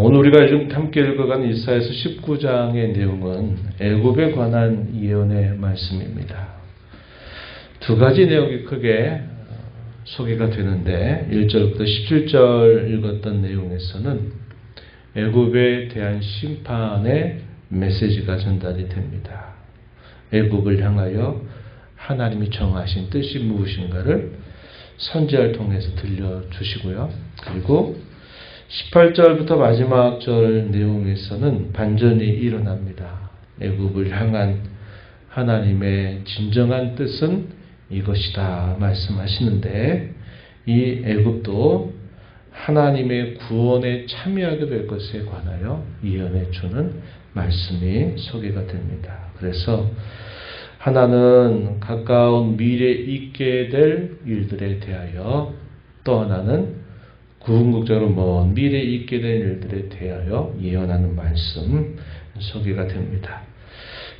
오늘 우리가 요즘 함께 읽어간 이사에서 19장의 내용은 애굽에 관한 예언의 말씀입니다. 두 가지 내용이 크게 소개가 되는데 1절부터 17절 읽었던 내용에서는 애굽에 대한 심판의 메시지가 전달이 됩니다. 애굽을 향하여 하나님이 정하신 뜻이 무엇인가를 선지자를 통해서 들려주시고요. 그리고 18절부터 마지막 절 내용에서는 반전이 일어납니다. 애굽을 향한 하나님의 진정한 뜻은 이것이다 말씀하시는데 이 애굽도 하나님의 구원에 참여하게 될 것에 관하여 예언해 주는 말씀이 소개가 됩니다. 그래서 하나는 가까운 미래에 있게 될 일들에 대하여 또 하나는 궁극적으로 먼 미래에 있게 될 일들에 대하여 예언하는 말씀 소개가 됩니다.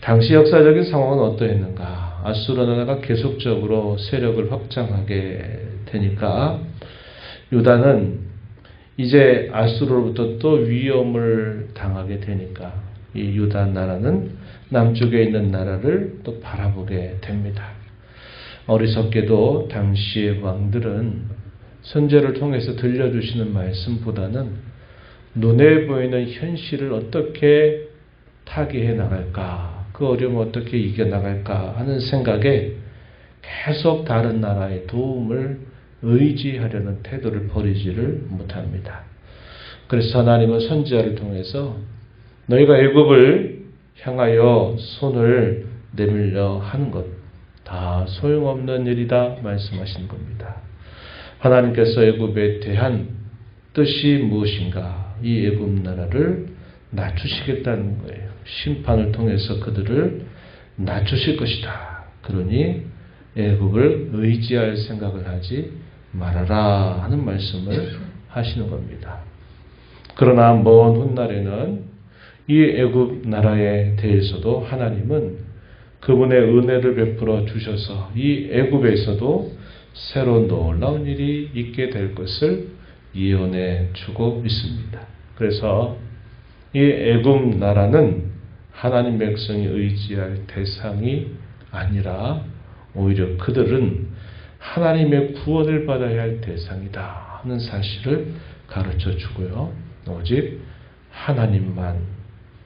당시 역사적인 상황은 어떠했는가? 아수르 나라가 계속적으로 세력을 확장하게 되니까 유다는 이제 아수르로부터 또 위험을 당하게 되니까 이 유다 나라는 남쪽에 있는 나라를 또 바라보게 됩니다. 어리석게도 당시의 왕들은 선제를 통해서 들려주시는 말씀보다는 눈에 보이는 현실을 어떻게 타개해 나갈까, 그 어려움을 어떻게 이겨나갈까 하는 생각에 계속 다른 나라의 도움을 의지하려는 태도를 버리지를 못합니다. 그래서 하나님은 선지자를 통해서 너희가 애굽을 향하여 손을 내밀려 하는 것 다 소용없는 일이다 말씀하시는 겁니다. 하나님께서 애굽에 대한 뜻이 무엇인가? 이 애굽 나라를 낮추시겠다는 거예요. 심판을 통해서 그들을 낮추실 것이다. 그러니 애굽을 의지할 생각을 하지 말아라 하는 말씀을 하시는 겁니다. 그러나 먼 훗날에는 이 애굽 나라에 대해서도 하나님은 그분의 은혜를 베풀어 주셔서 이 애굽에서도 새로운 놀라운 일이 있게 될 것을 예언해 주고 있습니다. 그래서 이 애굽 나라는 하나님 백성이 의지할 대상이 아니라 오히려 그들은 하나님의 구원을 받아야 할 대상이다 하는 사실을 가르쳐 주고요. 오직 하나님만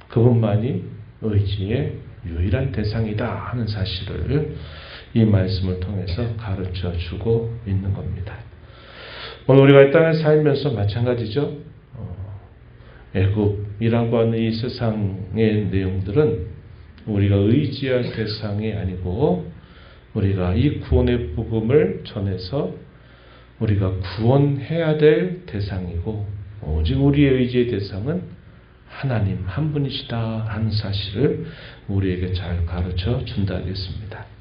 그분만이 의지의 유일한 대상이다 하는 사실을 이 말씀을 통해서 가르쳐 주고 있는 겁니다. 오늘 우리가 이 땅에 살면서 마찬가지죠. 어, 애굽이라고 하는 이 세상의 내용들은 우리가 의지할 대상이 아니고 우리가 이 구원의 복음을 전해서 우리가 구원해야 될 대상이고 오직 우리의 의지의 대상은 하나님 한 분이시다 하는 사실을 우리에게 잘 가르쳐 준다 하겠습니다.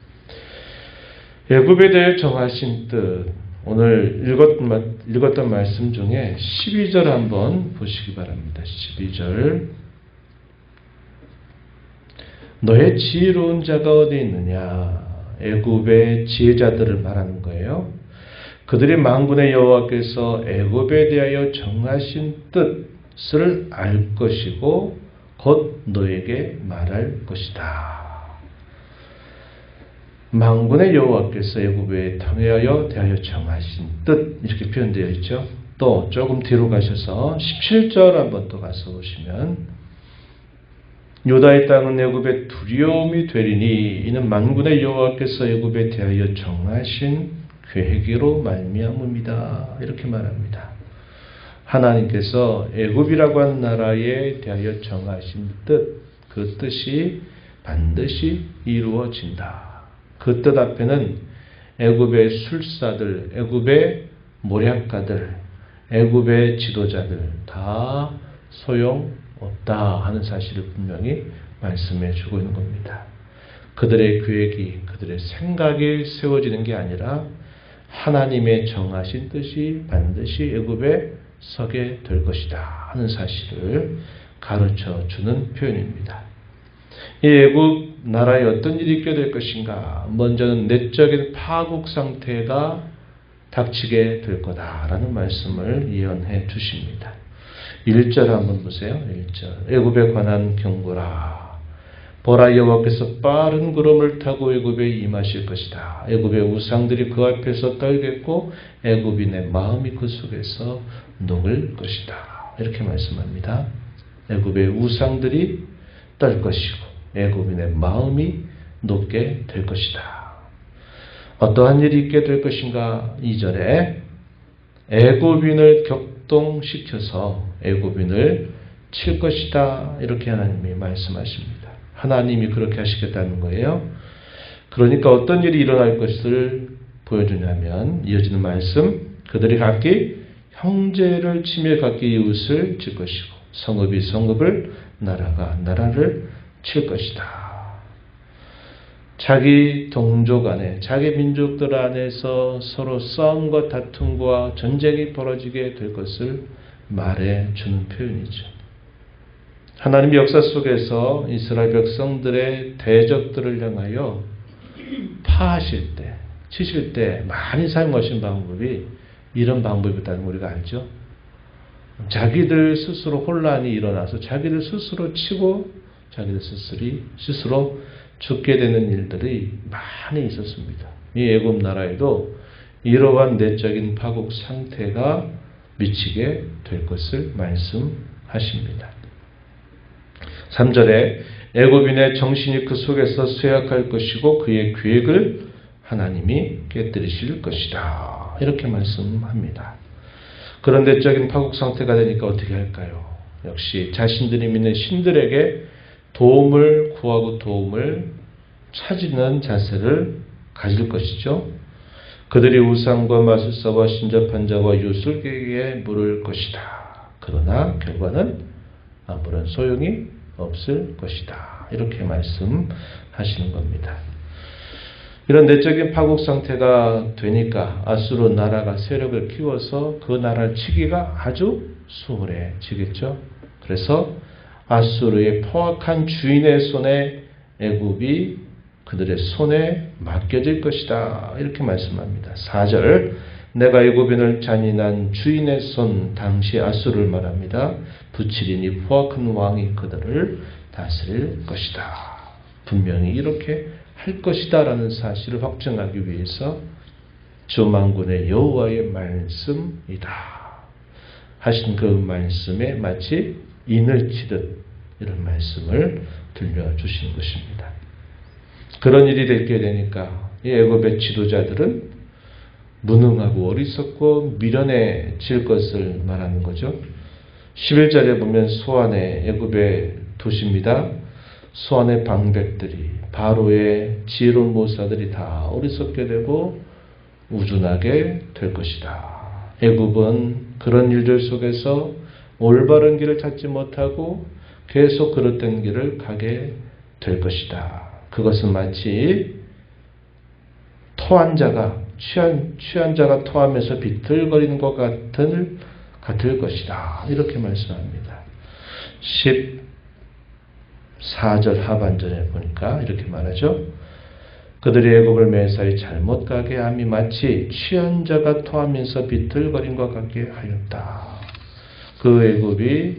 애굽에 대해 정하신 뜻 오늘 읽었던, 읽었던 말씀 중에 12절 한번 보시기 바랍니다. 12절 너의 지혜로운 자가 어디 있느냐 애굽의 지혜자들을 말하는 거예요. 그들이 망군의 여호와께서 애굽에 대하여 정하신 뜻을 알 것이고 곧 너에게 말할 것이다. 망군의 여호와께서 애굽에 통하여 대하여 정하신 뜻 이렇게 표현되어 있죠. 또 조금 뒤로 가셔서 17절 한번 또 가서 보시면 유다의 땅은 애굽의 두려움이 되리니 이는 만군의 여호와께서 애굽에 대하여 정하신 계획으로 말미암음이다 이렇게 말합니다. 하나님께서 애굽이라고 하는 나라에 대하여 정하신 뜻, 그 뜻이 반드시 이루어진다. 그 뜻 앞에는 애굽의 술사들, 애굽의 모략가들, 애굽의 지도자들 다 소용 없다 하는 사실을 분명히 말씀해 주고 있는 겁니다. 그들의 계획이, 그들의 생각이 세워지는 게 아니라 하나님의 정하신 뜻이 반드시 애굽에 서게 될 것이다 하는 사실을 가르쳐 주는 표현입니다. 이 애굽 나라에 어떤 일이 있게 될 것인가? 먼저는 내적인 파국 상태가 닥치게 될 거다라는 말씀을 예언해 주십니다. 1절 한번 보세요. 1절. 애굽에 관한 경고라. 보라 여호와께서 빠른 구름을 타고 애굽에 임하실 것이다. 애굽의 우상들이 그 앞에서 떨겠고 애굽인의 마음이 그 속에서 녹을 것이다. 이렇게 말씀합니다. 애굽의 우상들이 떨 것이고 애굽인의 마음이 녹게 될 것이다. 어떠한 일이 있게 될 것인가? 2절에 애굽인을 격동시켜서 애굽인을 칠 것이다. 이렇게 하나님이 말씀하십니다. 하나님이 그렇게 하시겠다는 거예요. 그러니까 어떤 일이 일어날 것을 보여주냐면 이어지는 말씀 그들이 각기 형제를 치며 각기 이웃을 칠 것이고 성읍이 성읍을 나라가 나라를 칠 것이다. 자기 동족 안에, 자기 민족들 안에서 서로 싸움과 다툼과 전쟁이 벌어지게 될 것을 말해 주는 표현이죠. 하나님 역사 속에서 이스라엘 백성들의 대적들을 향하여 파하실 때, 치실 때 많이 사용하신 방법이 이런 방법이었다는 걸 우리가 알죠. 자기들 스스로 혼란이 일어나서 자기들 스스로 치고 자기들 스스로, 스스로 죽게 되는 일들이 많이 있었습니다. 이 애굽 나라에도 이러한 내적인 파국 상태가 미치게 될 것을 말씀하십니다. 3절에 애굽인의 정신이 그 속에서 쇠약할 것이고 그의 계획을 하나님이 깨뜨리실 것이다. 이렇게 말씀합니다. 그런 내적인 파국 상태가 되니까 어떻게 할까요? 역시 자신들이 믿는 신들에게 도움을 구하고 도움을 찾는 자세를 가질 것이죠. 그들이 우상과 마술사와 신접한 자와 유술계에 물을 것이다. 그러나 결과는 아무런 소용이 없을 것이다. 이렇게 말씀하시는 겁니다. 이런 내적인 파국 상태가 되니까 아수르 나라가 세력을 키워서 그 나라를 치기가 아주 수월해지겠죠. 그래서 아수르의 포악한 주인의 손에 애굽이 그들의 손에 맡겨질 것이다. 이렇게 말씀합니다. 4절 내가 애굽인을 잔인한 주인의 손 당시 아수르를 말합니다. 부치리니 포악한 왕이 그들을 다스릴 것이다. 분명히 이렇게 할 것이다라는 사실을 확정하기 위해서 주만군의 여호와의 말씀이다. 하신 그 말씀에 마치 인을 치듯 이런 말씀을 들려주신 것입니다. 그런 일이 되게 되니까 이 애굽의 지도자들은 무능하고 어리석고 미련해질 것을 말하는 거죠. 11절에 보면 소안의 애굽의 도시입니다. 소안의 방백들이 바로의 지혜로운 모사들이 다 어리석게 되고 우준하게 될 것이다. 애굽은 그런 일들 속에서 올바른 길을 찾지 못하고 계속 그릇된 길을 가게 될 것이다. 그것은 마치 토한 자가 취한 취한 자가 토하면서 비틀거리는 것 같은 같을 것이다. 이렇게 말씀합니다. 14절 하반절에 보니까 이렇게 말하죠. 그들이 애굽을 매사에 잘못 가게 함이 마치 취한 자가 토하면서 비틀거린 것 같게 하였다. 그 애굽이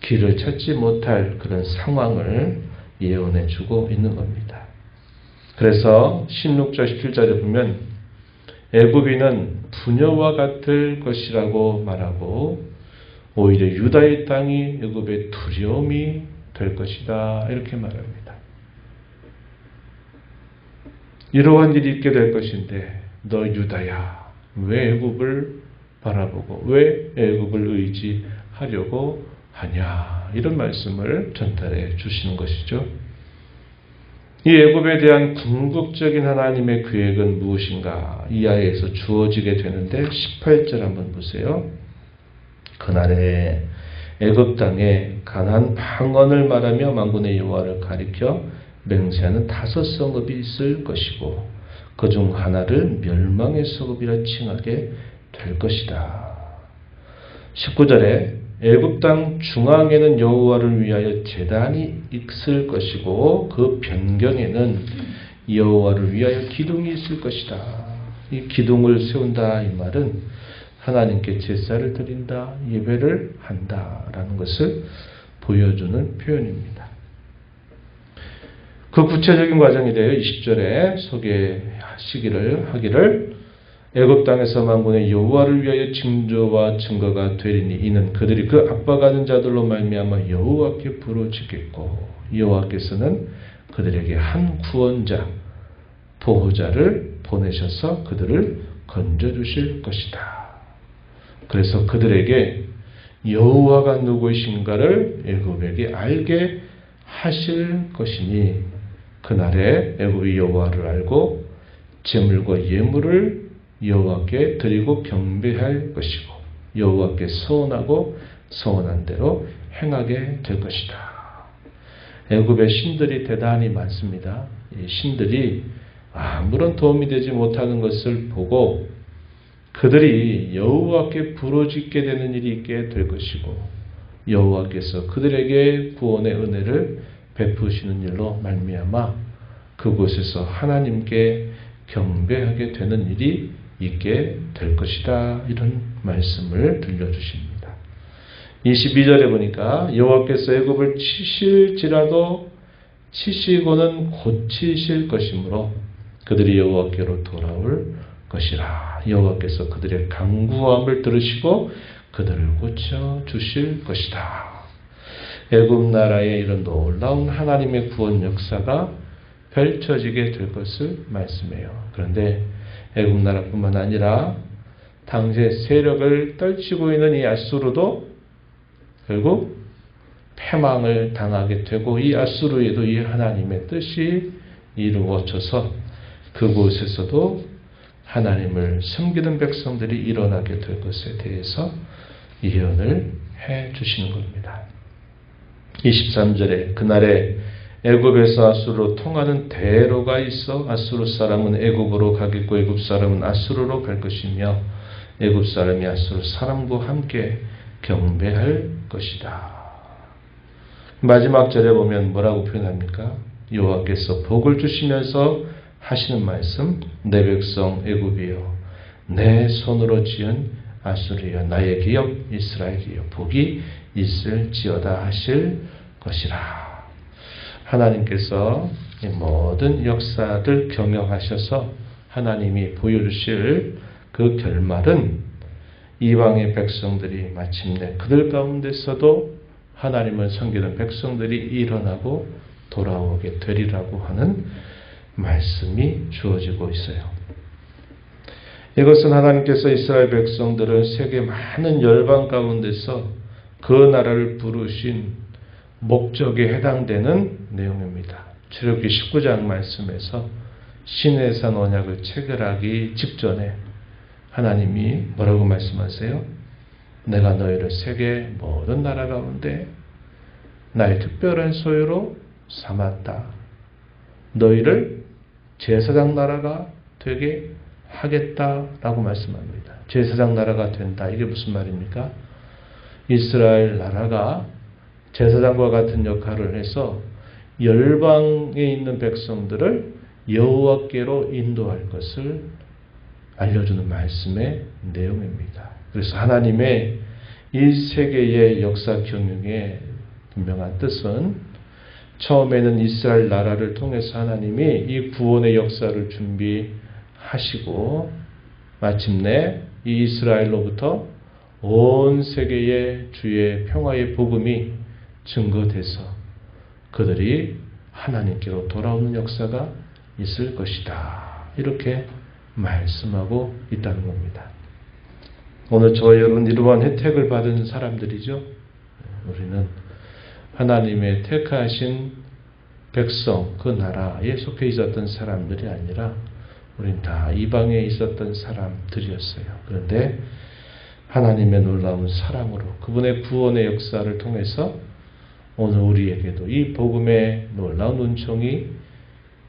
길을 찾지 못할 그런 상황을 예언해 주고 있는 겁니다. 그래서 16절 17절에 보면 애굽인은 부녀와 같을 것이라고 말하고 오히려 유다의 땅이 애굽의 두려움이 될 것이다 이렇게 말합니다. 이러한 일이 있게 될 것인데 너 유다야 왜 애굽을 바라보고 왜 애굽을 의지하려고 하냐 이런 말씀을 전달해 주시는 것이죠. 이 애굽에 대한 궁극적인 하나님의 계획은 무엇인가 이하에서 주어지게 되는데 18절 한번 보세요. 그날에 애굽 땅에 가난 방언을 말하며 만군의 여호와를 가리켜 맹세하는 다섯 성읍이 있을 것이고 그 중 하나를 멸망의 성읍이라 칭하게 될 것이다. 19절에 애굽 땅 중앙에는 여호와를 위하여 제단이 있을 것이고 그 변경에는 여호와를 위하여 기둥이 있을 것이다. 이 기둥을 세운다 이 말은 하나님께 제사를 드린다, 예배를 한다라는 것을 보여주는 표현입니다. 그 구체적인 과정에 대해 20절에 소개하시기를 하기를 애굽 땅에서 만군의 여호와를 위하여 징조와 증거가 되리니 이는 그들이 그 압박하는 자들로 말미암아 여호와께 부르짖겠고 여호와께서는 그들에게 한 구원자 보호자를 보내셔서 그들을 건져 주실 것이다. 그래서 그들에게 여호와가 누구이신가를 애굽에게 알게 하실 것이니 그날에 애굽이 여호와를 알고 제물과 예물을 여호와께 드리고 경배할 것이고 여호와께 서원하고 서원한 대로 행하게 될 것이다. 애굽의 신들이 대단히 많습니다. 이 신들이 아무런 도움이 되지 못하는 것을 보고 그들이 여호와께 부르짖게 되는 일이 있게 될 것이고 여호와께서 그들에게 구원의 은혜를 베푸시는 일로 말미암아 그곳에서 하나님께 경배하게 되는 일이 있게 될 것이다. 이런 말씀을 들려주십니다. 22절에 보니까 여호와께서 애굽을 치실지라도 치시고는 고치실 것이므로 그들이 여호와께로 돌아올 것이라. 여호와께서 그들의 강구함을 들으시고 그들을 고쳐 주실 것이다. 애굽 나라의 이런 놀라운 하나님의 구원 역사가 펼쳐지게 될 것을 말씀해요. 그런데 애굽 나라뿐만 아니라 당시의 세력을 떨치고 있는 이 아수르도 결국 패망을 당하게 되고 이 아수르에도 이 하나님의 뜻이 이루어져서 그곳에서도 하나님을 섬기는 백성들이 일어나게 될 것에 대해서 예언을 해 주시는 겁니다. 23절에 그날에 애굽에서 아수르로 통하는 대로가 있어 아수르 사람은 애굽으로 가겠고 애굽 사람은 아수르로 갈 것이며 애굽 사람이 아수르 사람과 함께 경배할 것이다. 마지막 절에 보면 뭐라고 표현합니까? 여호와께서 복을 주시면서 하시는 말씀 내 백성 애굽이여 내 손으로 지은 아수르여 나의 기업 이스라엘이여 복이 있을지어다 하실 것이라. 하나님께서 이 모든 역사들 경영하셔서 하나님이 보여주실 그 결말은 이방의 백성들이 마침내 그들 가운데서도 하나님을 섬기는 백성들이 일어나고 돌아오게 되리라고 하는 말씀이 주어지고 있어요. 이것은 하나님께서 이스라엘 백성들을 세계 많은 열방 가운데서 그 나라를 부르신 목적에 해당되는 내용입니다. 출애굽기 19장 말씀에서 신의 산 언약을 체결하기 직전에 하나님이 뭐라고 말씀하세요? 내가 너희를 세계 모든 나라 가운데 나의 특별한 소유로 삼았다. 너희를 제사장 나라가 되게 하겠다라고 말씀합니다. 제사장 나라가 된다. 이게 무슨 말입니까? 이스라엘 나라가 제사장과 같은 역할을 해서 열방에 있는 백성들을 여호와께로 인도할 것을 알려주는 말씀의 내용입니다. 그래서 하나님의 이 세계의 역사 경영의 분명한 뜻은 처음에는 이스라엘 나라를 통해서 하나님이 이 구원의 역사를 준비하시고 마침내 이 이스라엘로부터 온 세계의 주의 평화의 복음이 증거돼서 그들이 하나님께로 돌아오는 역사가 있을 것이다. 이렇게 말씀하고 있다는 겁니다. 오늘 저와 여러분 이러한 혜택을 받은 사람들이죠. 우리는 하나님의 택하신 백성, 그 나라에 속해 있었던 사람들이 아니라 우린 다 이방에 있었던 사람들이었어요. 그런데 하나님의 놀라운 사랑으로 그분의 구원의 역사를 통해서 오늘 우리에게도 이 복음의 놀라운 은총이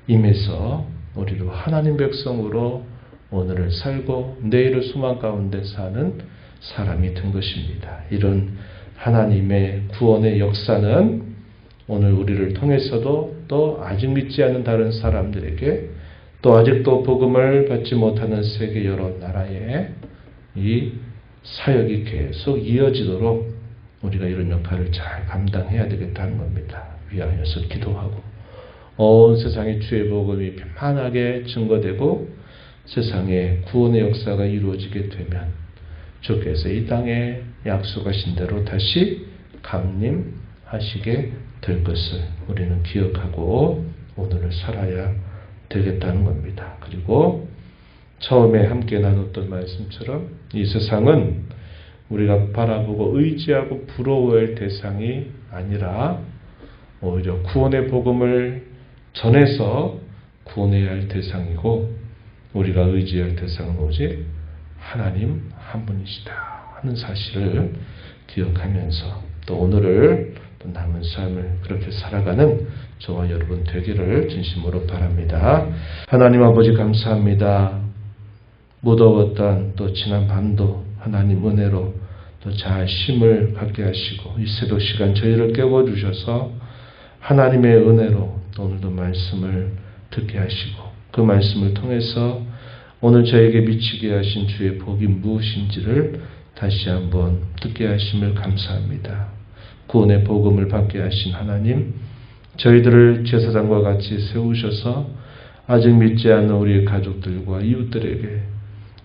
임해서 우리로 하나님 백성으로 오늘을 살고 내일을 소망 가운데 사는 사람이 된 것입니다. 이런 하나님의 구원의 역사는 오늘 우리를 통해서도 또 아직 믿지 않는 다른 사람들에게 또 아직도 복음을 받지 못하는 세계 여러 나라에 이 사역이 계속 이어지도록 우리가 이런 역할을 잘 감당해야 되겠다는 겁니다. 위하여서 기도하고 온 세상에 주의 복음이 편안하게 증거되고 세상에 구원의 역사가 이루어지게 되면 주께서 이 땅에 약속하신 대로 다시 강림하시게 될 것을 우리는 기억하고 오늘을 살아야 되겠다는 겁니다. 그리고 처음에 함께 나눴던 말씀처럼 이 세상은 우리가 바라보고 의지하고 부러워할 대상이 아니라 오히려 구원의 복음을 전해서 구원해야 할 대상이고 우리가 의지할 대상은 오직 하나님 한 분이시다 하는 사실을 기억하면서 또 오늘을 또 남은 삶을 그렇게 살아가는 저와 여러분 되기를 진심으로 바랍니다. 하나님 아버지 감사합니다. 무더웠던 또 지난 밤도 하나님 은혜로 또 잘 힘을 갖게 하시고 이 새벽 시간 저희를 깨워 주셔서 하나님의 은혜로 오늘도 말씀을 듣게 하시고 그 말씀을 통해서 오늘 저에게 미치게 하신 주의 복이 무엇인지를 다시 한번 듣게 하심을 감사합니다. 구원의 복음을 받게 하신 하나님, 저희들을 제사장과 같이 세우셔서 아직 믿지 않는 우리의 가족들과 이웃들에게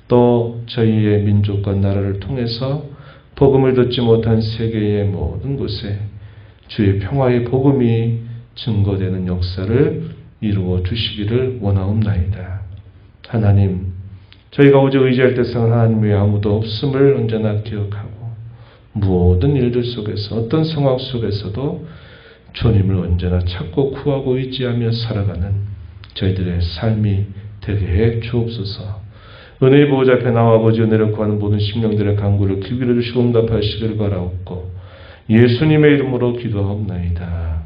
또 저희의 민족과 나라를 통해서 복음을 듣지 못한 세계의 모든 곳에 주의 평화의 복음이 증거되는 역사를 이루어 주시기를 원하옵나이다. 하나님, 저희가 오직 의지할 대상은 하나님 외에 아무도 없음을 언제나 기억하고 모든 일들 속에서 어떤 상황 속에서도 주님을 언제나 찾고 구하고 의지하며 살아가는 저희들의 삶이 되게 해 주옵소서. 은혜의 보호자 앞에 나와 아버지 은혜를 구하는 모든 심령들의 간구를 귀 기울여 주시고 응답하시길 바라옵고 예수님의 이름으로 기도하옵나이다.